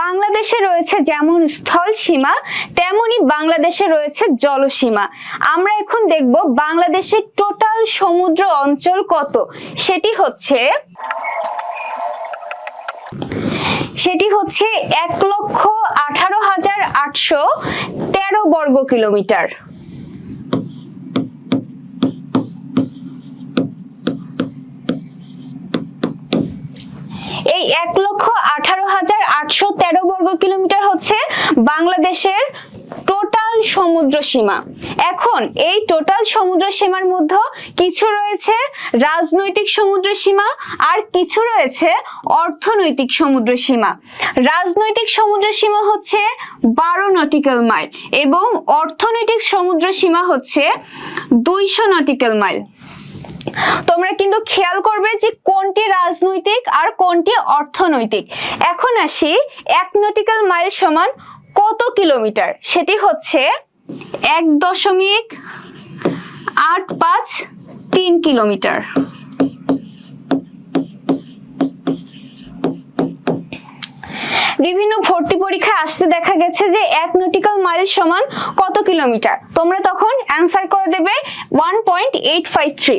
বাংলাদেশে রয়েছে যেমন স্থল সীমা, তেমনি বাংলাদেশে রয়েছে জলসীমা। আমরা এখন দেখব বাংলাদেশের টোটাল সমুদ্র অঞ্চল কত। সেটি হচ্ছে সেটি হচ্ছে এক লক্ষ আঠারো হাজার আটশো তেরো বর্গ কিলোমিটার। এই এক লক্ষ আঠারো হাজার আটশো তেরো বর্গ কিলোমিটার হচ্ছে বাংলাদেশের টোটাল সমুদ্র সীমা। এখন এই টোটাল সমুদ্র সীমার মধ্যে কিছু রয়েছে রাজনৈতিক সমুদ্র সীমা আর কিছু রয়েছে অর্থনৈতিক সমুদ্র সীমা। রাজনৈতিক সমুদ্র সীমা হচ্ছে বারো নটিক্যাল মাইল এবং অর্থনৈতিক সমুদ্র সীমা হচ্ছে দুইশো নটিক্যাল মাইল। তোমরা কিন্তু খেয়াল করবে যে কোনটি রাজনৈতিক আর কোনটি অর্থনৈতিক। এখন আসি এক নটিক্যাল মাইল সমান কত কিলোমিটার? সেটি হচ্ছে এক দশমিক আট পাঁচ তিন কিলোমিটার। বিভিন্ন ভর্তি পরীক্ষায় আসতে দেখা গেছে যে এক নটিক্যাল মাইল সমান কত কিলোমিটার তোমরা তখন অ্যান্সার করে দেবে one point eight five three